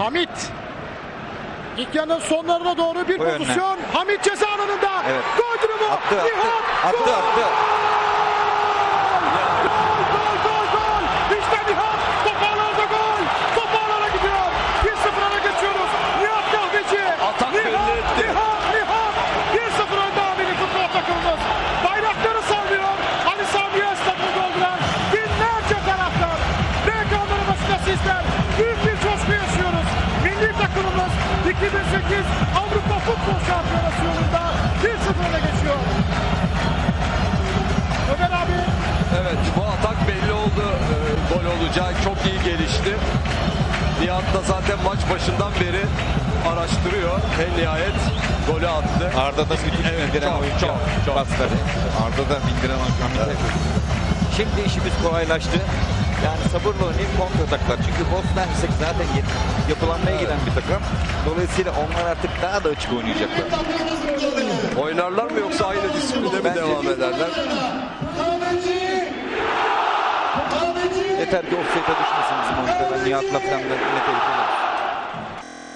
Hamit. İlk yarının sonlarına doğru bir Bu yönde. pozisyon. Hamit ceza alanında. Evet. Gol durumu. Attı attı. Nihat. Attı Gol. attı. Gol gol gol. İşte Nihat. Gol. Toparlara gidiyor. 1-0 öne geçiyoruz. Nihat Kahveci. Atak Nihat, etti. Nihat, Nihat. 1-0 önde Ameli futbol takımımız. Bayrakları sallıyor. Ali Sami'ye stadını dolduran binlerce taraftar. Ve ekranları başında sizler. 2008 Avrupa Futbol Şampiyonası yolunda 1-0 öne geçiyor. Ömer abi Evet bu atak belli oldu. Ee, gol olacağı çok iyi gelişti. Nihat da zaten maç başından beri araştırıyor. En nihayet golü attı. Arda da bütün Evet, bindiren çok, oyuncu çok, çok. pasları. Arda da bindiren oyuncu. Hamit'e. Şimdi işimiz kolaylaştı. Yani sabırla oynayıp kontra ataklar. Çünkü Bosna Hersek zaten yapılanmaya giden bir takım. Dolayısıyla onlar artık daha da açık oynayacaklar. Oynarlar mı yoksa aynı disipline mi devam ederler? Yeter ki offside'e düşmesin bizim oyuncular. Nihat'la falan da yine tehlikeli.